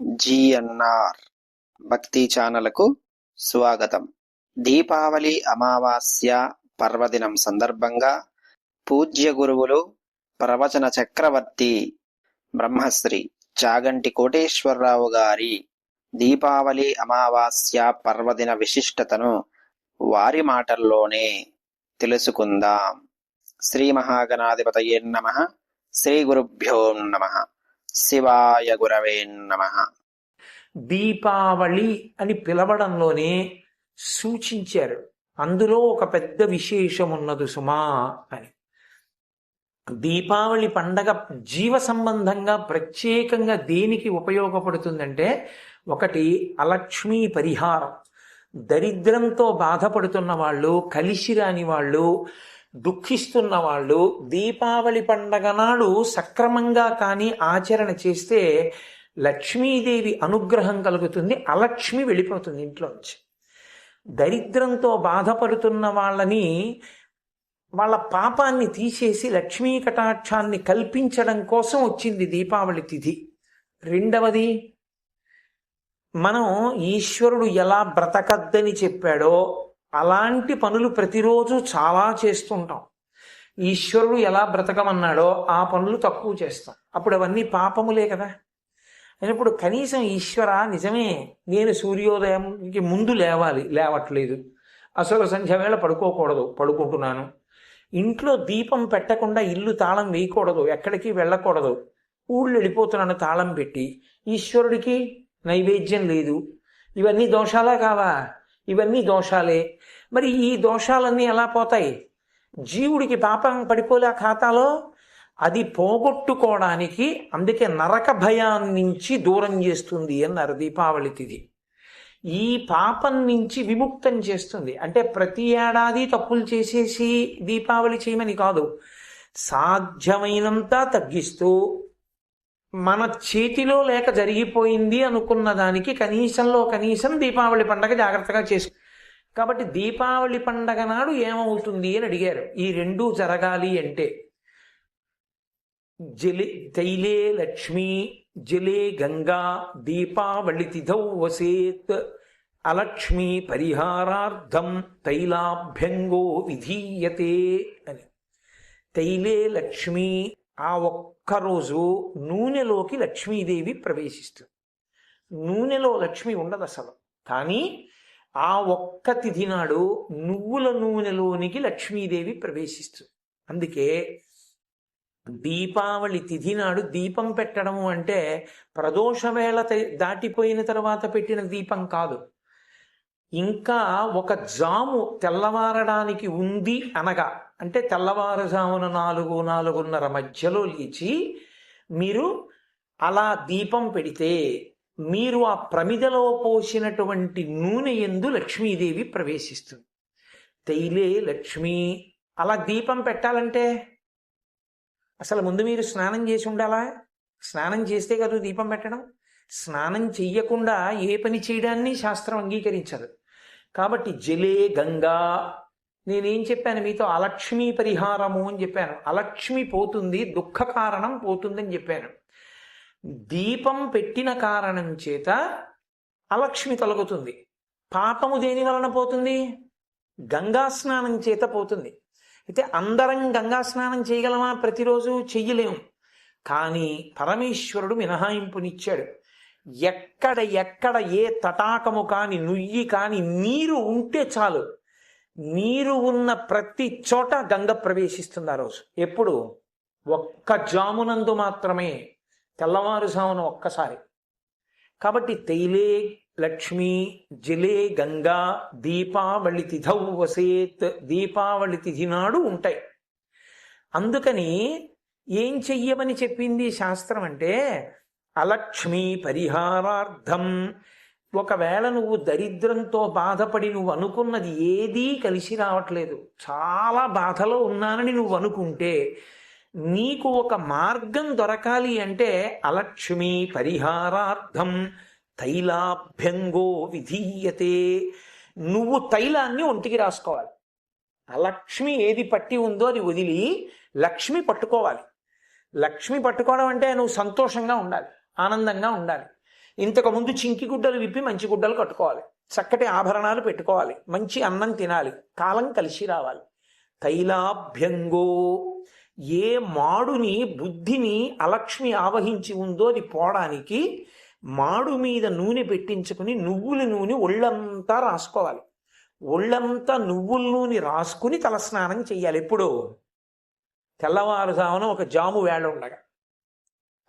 GNR భక్తి ఛానలకు స్వాగతం. దీపావళి అమావాస్య పర్వదినం సందర్భంగా పూజ్య గురువులు ప్రవచన చక్రవర్తి బ్రహ్మశ్రీ చాగంటి కోటేశ్వరరావు గారి దీపావళి అమావాస్య పర్వదిన విశిష్టతను వారి మాటల్లోనే తెలుసుకుందాం. శ్రీ మహాగణాధిపతయే నమ. శ్రీ గురుభ్యో నమ. శివాయ గురవే నమ. దీపావళి అని పిలవడంలోనే సూచించారు. అందులో ఒక పెద్ద విశేషం ఉన్నది సుమా అని. దీపావళి పండగ జీవ సంబంధంగా ప్రత్యేకంగా దేనికి ఉపయోగపడుతుందంటే ఒకటి అలక్ష్మీ పరిహారం. దరిద్రంతో బాధపడుతున్న వాళ్ళు కలిసి రాని వాళ్ళు దుఃఖిస్తున్న వాళ్ళు దీపావళి పండగ నాడు సక్రమంగా కానీ ఆచరణ చేస్తే లక్ష్మీదేవి అనుగ్రహం కలుగుతుంది అలక్ష్మి వెళ్ళిపోతుంది ఇంట్లోంచి. దరిద్రంతో బాధపడుతున్న వాళ్ళని వాళ్ళ పాపాన్ని తీసేసి లక్ష్మీ కటాక్షాన్ని కల్పించడం కోసం వచ్చింది దీపావళి తిథి. రెండవది మనం ఈశ్వరుడు ఎలా బ్రతకద్దని చెప్పాడో అలాంటి పనులు ప్రతిరోజు చాలా చేస్తుంటాం. ఈశ్వరుడు ఎలా బ్రతకమన్నాడో ఆ పనులు తక్కువ చేస్తాం. అప్పుడు అవన్నీ పాపములే కదా. అయినప్పుడు కనీసం ఈశ్వర నిజమే నేను సూర్యోదయంకి ముందు లేవాలి లేవట్లేదు. అసలు సంధ్య వేళ పడుకోకూడదు పడుకుంటున్నాను. ఇంట్లో దీపం పెట్టకుండా ఇల్లు తాళం వేయకూడదు ఎక్కడికి వెళ్ళకూడదు. ఊళ్ళు వెళ్ళిపోతున్నాను తాళం పెట్టి. ఈశ్వరుడికి నైవేద్యం లేదు. ఇవన్నీ దోషాలా కావా? ఇవన్నీ దోషాలే. మరి ఈ దోషాలన్నీ ఎలా పోతాయి? జీవుడికి పాపం పడిపోలే ఖాతాలో అది పోగొట్టుకోవడానికి అందుకే నరక భయాన్నించి దూరం చేస్తుంది అన్నారు దీపావళి తిది ఈ పాపం నుంచి విముక్తం చేస్తుంది. అంటే ప్రతి ఏడాది తప్పులు చేసేసి దీపావళి చేయమని కాదు సాధ్యమైనంత తగ్గిస్తూ మన చేతిలో లేక జరిగిపోయింది అనుకున్న దానికి కనీసంలో కనీసం దీపావళి పండగ జాగ్రత్తగా చేసుకో కాబట్టి దీపావళి పండగ నాడు ఏమవుతుంది అని అడిగారు. ఈ రెండూ జరగాలి అంటే జలే తైలే లక్ష్మీ జలే గంగా దీపావళి తిథౌ వసేత్ అలక్ష్మి పరిహారార్థం తైలాభ్యంగో విధీయతే అని. తైలే లక్ష్మీ ఆ ఒక్కరోజు నూనెలోకి లక్ష్మీదేవి ప్రవేశిస్తుంది. నూనెలో లక్ష్మి ఉండదు అసలు కానీ ఆ ఒక్క తిథి నాడు నువ్వుల నూనెలోనికి లక్ష్మీదేవి ప్రవేశిస్తుంది. అందుకే దీపావళి తిథి నాడు దీపం పెట్టడము అంటే ప్రదోషవేళ దాటిపోయిన తర్వాత పెట్టిన దీపం కాదు. ఇంకా ఒక జాము తెల్లవారడానికి ఉంది అనగా అంటే తెల్లవారుజామున నాలుగు నాలుగున్నర మధ్యలో లేచి మీరు అలా దీపం పెడితే మీరు ఆ ప్రమిదలో పోసినటువంటి నూనె ఎందు లక్ష్మీదేవి ప్రవేశిస్తుంది. తైలే లక్ష్మి. అలా దీపం పెట్టాలంటే అసలు ముందు మీరు స్నానం చేసి ఉండాలా? స్నానం చేస్తే కదా దీపం పెట్టడం? స్నానం చెయ్యకుండా ఏ పని చేయడాన్ని శాస్త్రం అంగీకరించదు. కాబట్టి జలే గంగా. నేనేం చెప్పాను? మీతో అలక్ష్మి పరిహారము అని చెప్పాను. అలక్ష్మి పోతుంది దుఃఖ కారణం పోతుందని చెప్పాను. దీపం పెట్టిన కారణం చేత అలక్ష్మి తొలగుతుంది. పాపము దేని వలన పోతుంది? గంగా స్నానం చేత పోతుంది. అయితే అందరం గంగా స్నానం చేయగలమా? ప్రతిరోజు చెయ్యలేము కానీ పరమేశ్వరుడు మినహాయింపునిచ్చాడు. ఎక్కడ ఎక్కడ ఏ తటాకము కాని నుయ్యి కాని నీరు ఉంటే చాలు. నీరు ఉన్న ప్రతి చోట గంగ ప్రవేశిస్తుంది ఆ రోజు. ఎప్పుడు? ఒక్క జామునందు మాత్రమే. తెల్లవారుజామున ఒక్కసారి. కాబట్టి తైలే లక్ష్మి జలే గంగా దీపావళి తిథౌ వసేత్ దీపావళి తిథి నాడు ఉంటాయి. అందుకని ఏం చెయ్యమని చెప్పింది శాస్త్రం అంటే అలక్ష్మి పరిహారార్థం ఒకవేళ నువ్వు దరిద్రంతో బాధపడి నువ్వు అనుకున్నది ఏదీ కలిసి రావట్లేదు. చాలా బాధలో ఉన్నానని నువ్వు అనుకుంటే నీకు ఒక మార్గం దొరకాలి అంటే అలక్ష్మి పరిహారార్థం. తైలాభ్యంగో విధీయతే. నువ్వు తైలాన్ని ఒంటికి రాసుకోవాలి. అలక్ష్మి ఏది పట్టి ఉందో అది వదిలి లక్ష్మి పట్టుకోవాలి. లక్ష్మి పట్టుకోవడం అంటే నువ్వు సంతోషంగా ఉండాలి ఆనందంగా ఉండాలి. ఇంతకుముందు చింకి గుడ్డలు విప్పి మంచి గుడ్డలు కట్టుకోవాలి. చక్కటి ఆభరణాలు పెట్టుకోవాలి. మంచి అన్నం తినాలి. కాలం కలిసి రావాలి. తైలాభ్యంగో. ఏ మాడుని బుద్ధిని అలక్ష్మి ఆవహించి ఉందో అది పోవడానికి మాడు మీద నూనె పెట్టించుకుని నువ్వుల నూనె ఒళ్ళంతా రాసుకోవాలి. ఒళ్ళంతా నువ్వుల నూనె రాసుకుని తలస్నానం చేయాలి ఎప్పుడు తెల్లవారుజామున ఒక జాము వేళ ఉండగా.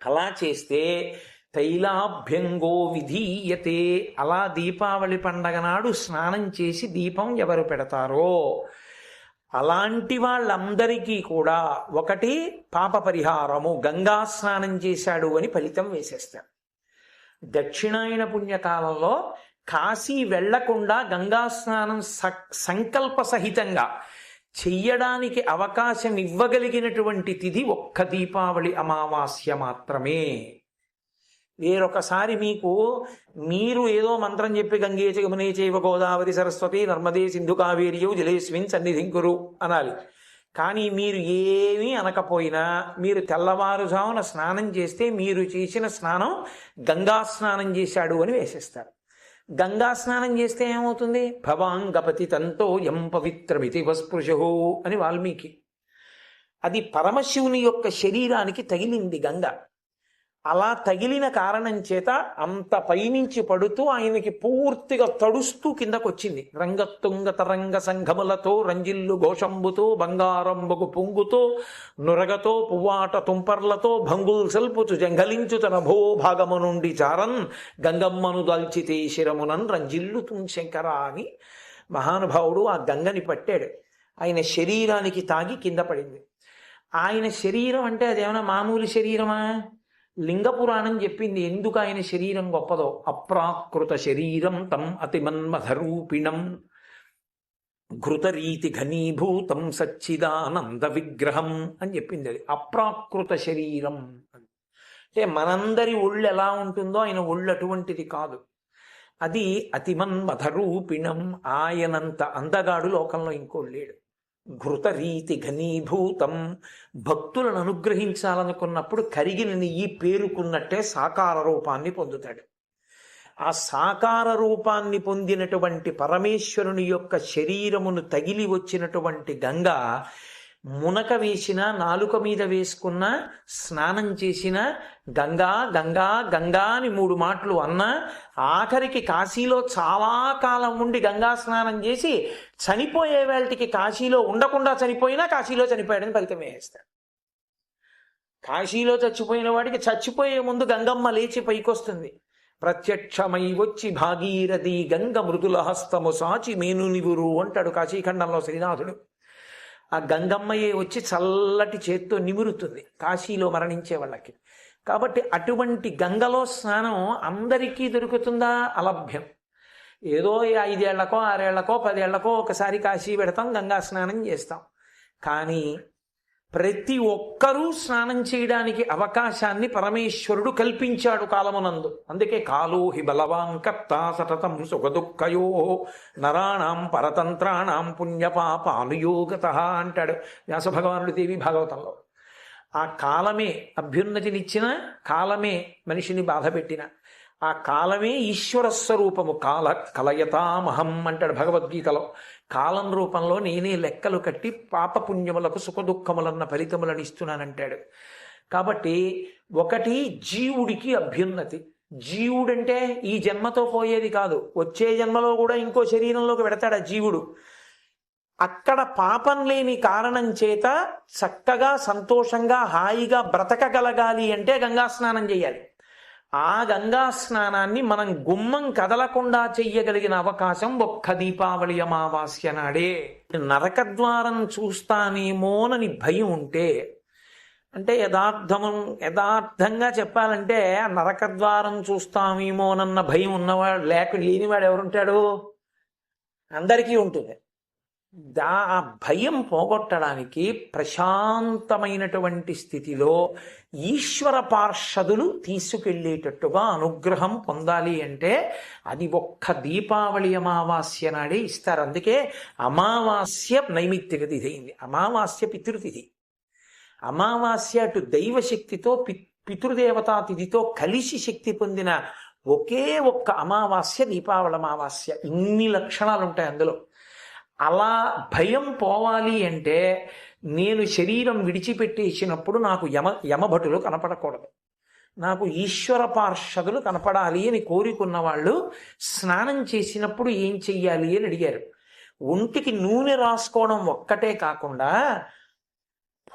అలా చేస్తే తైలాభ్యంగో విధీయతే. అలా దీపావళి పండగ నాడు స్నానం చేసి దీపం ఎవరు పెడతారో? అలాంటి వాళ్ళందరికీ కూడా ఒకటి పాప పరిహారము గంగా స్నానం చేశాడు అని ఫలితం వేసేస్తాడు దక్షిణాయన పుణ్యకాలంలో కాశీ వెళ్ళకుండా గంగా స్నానం సంకల్ప సహితంగా చెయ్యడానికి అవకాశం ఇవ్వగలిగినటువంటి తిథి ఒక్క దీపావళి అమావాస్య మాత్రమే. వేరొకసారి మీకు మీరు ఏదో మంత్రం చెప్పి గంగే చగమనే చేవ గోదావరి సరస్వతి నర్మదే సింధు కావేరియు జలేస్మిన్ సన్నిధింకురు అనాలి. కానీ మీరు ఏమీ అనకపోయినా మీరు తెల్లవారుజామున స్నానం చేస్తే మీరు చేసిన స్నానం గంగా స్నానం చేశాడు అని వేసేస్తారు. గంగా స్నానం చేస్తే ఏమవుతుంది? భవాంగపతి తంతో యం పవిత్రమితి వస్పృశు అని వాల్మీకి. అది పరమశివుని యొక్క శరీరానికి తగిలింది గంగా. అలా తగిలిన కారణం చేత అంత పైనుంచి పడుతూ ఆయనకి పూర్తిగా తడుస్తూ కిందకొచ్చింది. రంగతుంగ తరంగ సంఘములతో రంజిల్లు ఘోషంబుతో బంగారంబుకు పొంగుతో నురగతో పువ్వాట తుంపర్లతో భంగుల్ సల్పుచు జంఘలించు తన భూభాగము నుండి చారన్ గంగమ్మను దాల్చితే శిరమునన్ రంజిల్లు శంకర అని మహానుభావుడు ఆ గంగని పట్టాడు. ఆయన శరీరానికి తాగి కింద పడింది. ఆయన శరీరం అంటే అదేమైనా మామూలు శరీరమా? లింగ పురాణం చెప్పింది ఎందుకు ఆయన శరీరం గొప్పదో? అప్రాకృత శరీరం తం అతిమన్మధరూపిణం. ఘృతరీతి ఘనీభూతం సచ్చిదానంద విగ్రహం అని చెప్పింది అది. అప్రాకృత శరీరం అంటే మనందరి ఒళ్ళు ఎలా ఉంటుందో ఆయన ఒళ్ళు అటువంటిది కాదు. అది అతిమన్మధరూపిణం. ఆయనంత అందగాడు లోకంలో ఇంకో లేడు. ఘృతరీతి ఘనీభూతం భక్తులను అనుగ్రహించాలనుకున్నప్పుడు కరిగిన నెయ్యి పేరుకున్నట్టే సాకార రూపాన్ని పొందుతాడు. ఆ సాకార రూపాన్ని పొందినటువంటి పరమేశ్వరుని యొక్క శరీరమును తగిలి వచ్చినటువంటి గంగ మునక వేసిన నాలుక మీద వేసుకున్న స్నానం చేసిన గంగా గంగా గంగా అని మూడు మాటలు అన్నా ఆఖరికి కాశీలో చాలా కాలం ఉండి గంగా స్నానం చేసి చనిపోయే వేళటికి కాశీలో ఉండకుండా చనిపోయినా కాశీలో చనిపోయాడని ఫలితం వేస్తాడు. కాశీలో చచ్చిపోయిన వాడికి చచ్చిపోయే ముందు గంగమ్మ లేచి పైకొస్తుంది. ప్రత్యక్షమై వచ్చి భాగీరథి గంగ మృదుల హస్తము సాచి మేను నివురు అంటాడు కాశీఖండంలో శ్రీనాథుడు. ఆ గంగమ్మయే వచ్చి చల్లటి చేత్తో నిమురుతుంది. కాశీలో మరణించే వాళ్ళకి. కాబట్టి అటువంటి గంగలో స్నానం అందరికీ దొరుకుతుందా? అలభ్యం. ఏదో ఐదేళ్ళకో ఆరేళ్ళకో పదేళ్ళకో ఒకసారి కాశీ పెడతాం గంగా స్నానం చేస్తాం. కానీ ప్రతి ఒక్కరూ స్నానం చేయడానికి అవకాశాన్ని పరమేశ్వరుడు కల్పించాడు కాలమునందు. అందుకే కాలో హి బలవాన్ కర్తా సతతం సుఖదుఃఖయో నరాణం పరతంత్రాణం పుణ్యపాపానుయోగత అంటాడు వ్యాసభగవానుడు దేవి భాగవతంలో. ఆ కాలమే అభ్యున్నతినిచ్చిన కాలమే మనిషిని బాధపెట్టిన ఆ కాలమే ఈశ్వర స్వరూపము. కాల కలయతామహం అంటాడు భగవద్గీతలో. కాలం రూపంలో నేనే లెక్కలు కట్టి పాపపుణ్యములకు సుఖదుఖములన్న ఫలితములను ఇస్తున్నానంటాడు. కాబట్టి ఒకటి జీవుడికి అభ్యున్నతి. జీవుడంటే ఈ జన్మతో పోయేది కాదు. వచ్చే జన్మలో కూడా ఇంకో శరీరంలోకి పెడతాడు ఆ జీవుడు. అక్కడ పాపం లేని కారణం చేత చక్కగా సంతోషంగా హాయిగా బ్రతకగలగాలి అంటే గంగా స్నానం చేయాలి. ఆ గంగా స్నానాన్ని మనం గుమ్మం కదలకుండా చెయ్యగలిగిన అవకాశం ఒక్క దీపావళి అమావాస్య నాడే. నరకద్వారం చూస్తానేమోనని భయం ఉంటే అంటే యథార్థము యథార్థంగా చెప్పాలంటే నరకద్వారం చూస్తామేమోనన్న భయం ఉన్నవాడు లేక లేనివాడు ఎవరుంటాడు? అందరికీ ఉంటుంది. దా ఆ భయం పోగొట్టడానికి ప్రశాంతమైనటువంటి స్థితిలో ఈశ్వర పార్షదులు తీసుకెళ్ళేటట్టుగా అనుగ్రహం పొందాలి అంటే అది ఒక్క దీపావళి అమావాస్య నాడే ఇస్తారు. అందుకే అమావాస్య నైమిత్తిక తిథి అయింది. అమావాస్య పితృతిథి. అమావాస్య అటు దైవశక్తితో పి పితృదేవతా తిథితో కలిసి శక్తి పొందిన ఒకే ఒక్క అమావాస్య దీపావళి అమావాస్య. ఇన్ని లక్షణాలు ఉంటాయి అందులో. అలా భయం పోవాలి అంటే నేను శరీరం విడిచిపెట్టేసినప్పుడు నాకు యమ యమభటులు కనపడకూడదు. నాకు ఈశ్వర పార్షదులు కనపడాలి అని కోరుకున్న వాళ్ళు స్నానం చేసినప్పుడు ఏం చెయ్యాలి అని అడిగారు. ఒంటికి నూనె రాసుకోవడం ఒక్కటే కాకుండా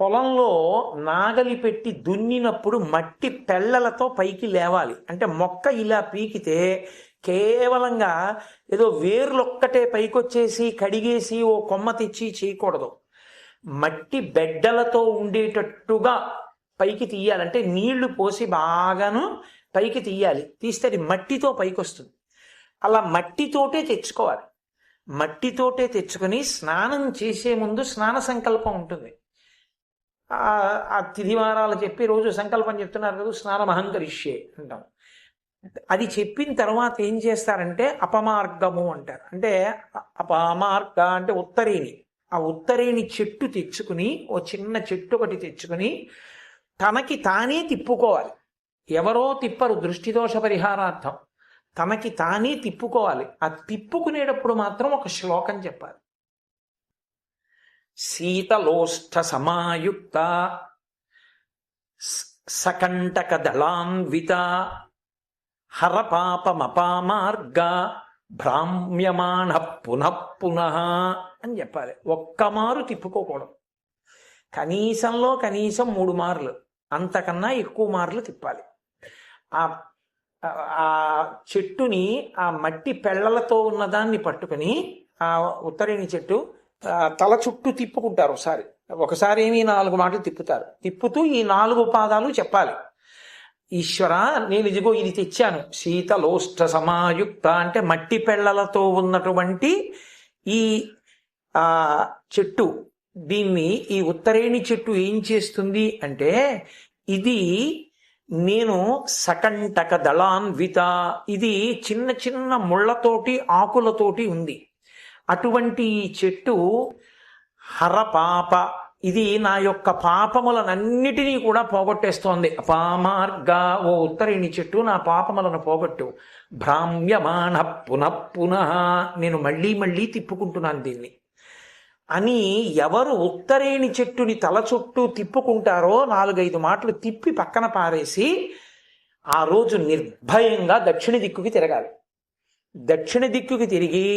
పొలంలో నాగలి పెట్టి దున్నినప్పుడు మట్టి పెళ్ళలతో పైకి లేవాలి. అంటే మొక్క ఇలా పీకితే కేవలంగా ఏదో వేర్లొక్కటే పైకొచ్చేసి కడిగేసి ఓ కొమ్మ తెచ్చి చేయకూడదు. మట్టి బెడ్డలతో ఉండేటట్టుగా పైకి తీయాలంటే నీళ్ళు పోసి బాగాను పైకి తీయాలి. తీస్తే అది మట్టితో పైకి వస్తుంది అలా మట్టితోటే తెచ్చుకోవాలి. మట్టితోటే తెచ్చుకొని స్నానం చేసే ముందు స్నాన సంకల్పం ఉంటుంది. ఆ- తిథివారాలు చెప్పి రోజు సంకల్పం చెప్తున్నారు కదా స్నానం అహంకరిష్యే అంటాం. అది చెప్పిన తర్వాత ఏం చేస్తారంటే అపమార్గము అంటారు. అంటే అపమార్గ అంటే ఉత్తరేణి ఆ ఉత్తరేణి చెట్టు తెచ్చుకుని ఓ చిన్న చెట్టు ఒకటి తెచ్చుకుని తనకి తానే తిప్పుకోవాలి. ఎవరో తిప్పరు దృష్టిదోష పరిహారార్థం. తనకి తానే తిప్పుకోవాలి. ఆ తిప్పుకునేటప్పుడు మాత్రం ఒక శ్లోకం చెప్పాలి. శీతలోష్ఠ సమాయుక్త సకంటక దళాన్విత హరపాపమపామార్గ భ్రామ్యమాణ పునః పునః అని చెప్పాలి. ఒక్క మారు తిప్పుకోకూడదు. కనీసంలో కనీసం మూడు మార్లు అంతకన్నా ఎక్కువ మార్లు తిప్పాలి. ఆ ఆ చెట్టుని ఆ మట్టి పెళ్ళలతో ఉన్నదాన్ని పట్టుకుని ఆ ఉత్తరేణి చెట్టు తల చుట్టూ తిప్పుకుంటారు ఒకసారి. ఒకసారి ఏమి నాలుగు మాటలు తిప్పుతారు. తిప్పుతూ ఈ నాలుగు పాదాలు చెప్పాలి. ఈశ్వర నేను ఇదిగో ఇది తెచ్చాను. శీతలోష్ట సమాయుక్త అంటే మట్టి పెళ్ళలతో ఉన్నటువంటి ఈ ఆ చెట్టు. దీన్ని ఈ ఉత్తరేణి చెట్టు ఏం చేస్తుంది అంటే ఇది నేను సకంటక దళాన్విత ఇది చిన్న చిన్న ముళ్ళతోటి ఆకులతోటి ఉంది. అటువంటి ఈ చెట్టు హరపాప ఇది నా యొక్క పాపములనన్నిటినీ కూడా పోగొట్టేస్తోంది. అపామార్గ ఓ ఉత్తరేణి చెట్టు నా పాపములను పోగొట్టు. భ్రామ్యమాణ పునః పునః నేను మళ్ళీ మళ్ళీ తిప్పుకుంటున్నాను దీన్ని. అని ఎవరు ఉత్తరేణి చెట్టుని తల చుట్టూ తిప్పుకుంటారో నాలుగైదు మాటలు తిప్పి పక్కన పారేసి ఆ రోజు నిర్భయంగా దక్షిణ దిక్కుకి తిరగాలి. దక్షిణ దిక్కుకి తిరిగి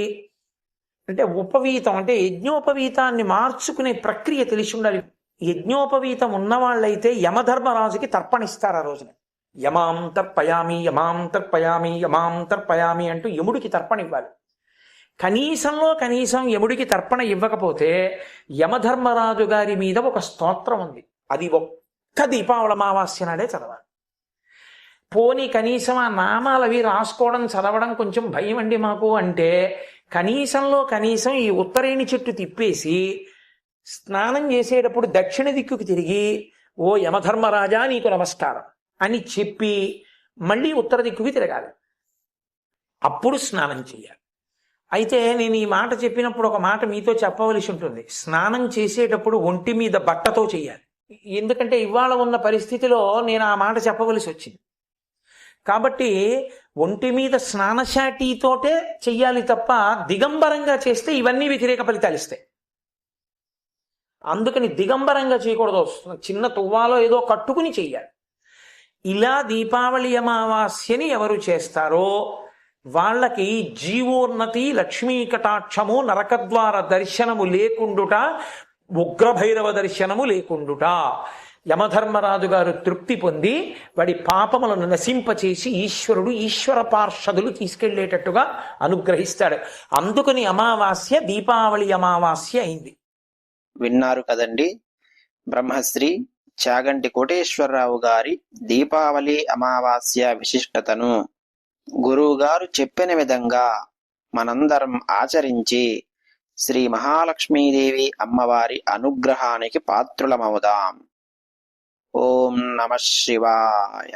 అంటే ఉపవీతం అంటే యజ్ఞోపవీతాన్ని మార్చుకునే ప్రక్రియ తెలిసి ఉండాలి. యజ్ఞోపవీతం ఉన్నవాళ్ళైతే యమధర్మరాజుకి తర్పణిస్తారు ఆ రోజున. యమాం తర్పయామి యమాం తర్పయామి యమాం తర్పయామి అంటూ యముడికి తర్పణ ఇవ్వాలి. కనీసంలో కనీసం యముడికి తర్పణ ఇవ్వకపోతే యమధర్మరాజు గారి మీద ఒక స్తోత్రం ఉంది. అది ఒక్క దీపావళి అమావాస్య నాడే చదవాలి. పోనీ కనీసం ఆ నామాలవి రాసుకోవడం చదవడం కొంచెం భయం అండి మాకు అంటే కనీసంలో కనీసం ఈ ఉత్తరేణి చెట్టు తిప్పేసి స్నానం చేసేటప్పుడు దక్షిణ దిక్కుకి తిరిగి ఓ యమధర్మరాజా నీకు నమస్కారం అని చెప్పి మళ్ళీ ఉత్తర దిక్కుకి తిరగాలి. అప్పుడు స్నానం చేయాలి. అయితే నేను ఈ మాట చెప్పినప్పుడు ఒక మాట మీతో చెప్పవలసి ఉంటుంది. స్నానం చేసేటప్పుడు ఒంటి మీద బట్టతో చేయాలి. ఎందుకంటే ఇవాళ ఉన్న పరిస్థితిలో నేను ఆ మాట చెప్పవలసి వచ్చింది. కాబట్టి ఒంటి మీద స్నానశాటితోటే చెయ్యాలి తప్ప దిగంబరంగా చేస్తే ఇవన్నీ వ్యతిరేక ఫలితాలు ఇస్తాయి. అందుకని దిగంబరంగా చేయకూడదు. చిన్న తువ్వాలో ఏదో కట్టుకుని చెయ్యాలి. ఇలా దీపావళి అమావాస్యని ఎవరు చేస్తారో వాళ్ళకి జీవోన్నతి లక్ష్మీ కటాక్షము నరకద్వార దర్శనము లేకుండుట ఉగ్రభైరవ దర్శనము లేకుండుట. యమధర్మరాజు గారు తృప్తి పొంది వాడి పాపములను నశింపచేసి ఈశ్వరుడు ఈశ్వర పార్షదులు తీసుకెళ్ళేటట్టుగా అనుగ్రహిస్తాడు. అందుకని అమావాస్య దీపావళి అమావాస్య అయింది. విన్నారు కదండి. బ్రహ్మశ్రీ చాగంటి కోటేశ్వరరావు గారి దీపావళి అమావాస్య విశిష్టతను గురువుగారు చెప్పిన విధంగా మనందరం ఆచరించి శ్రీ మహాలక్ష్మీదేవి అమ్మవారి అనుగ్రహానికి పాత్రులమవుదాం. ఓం నమ శివాయ.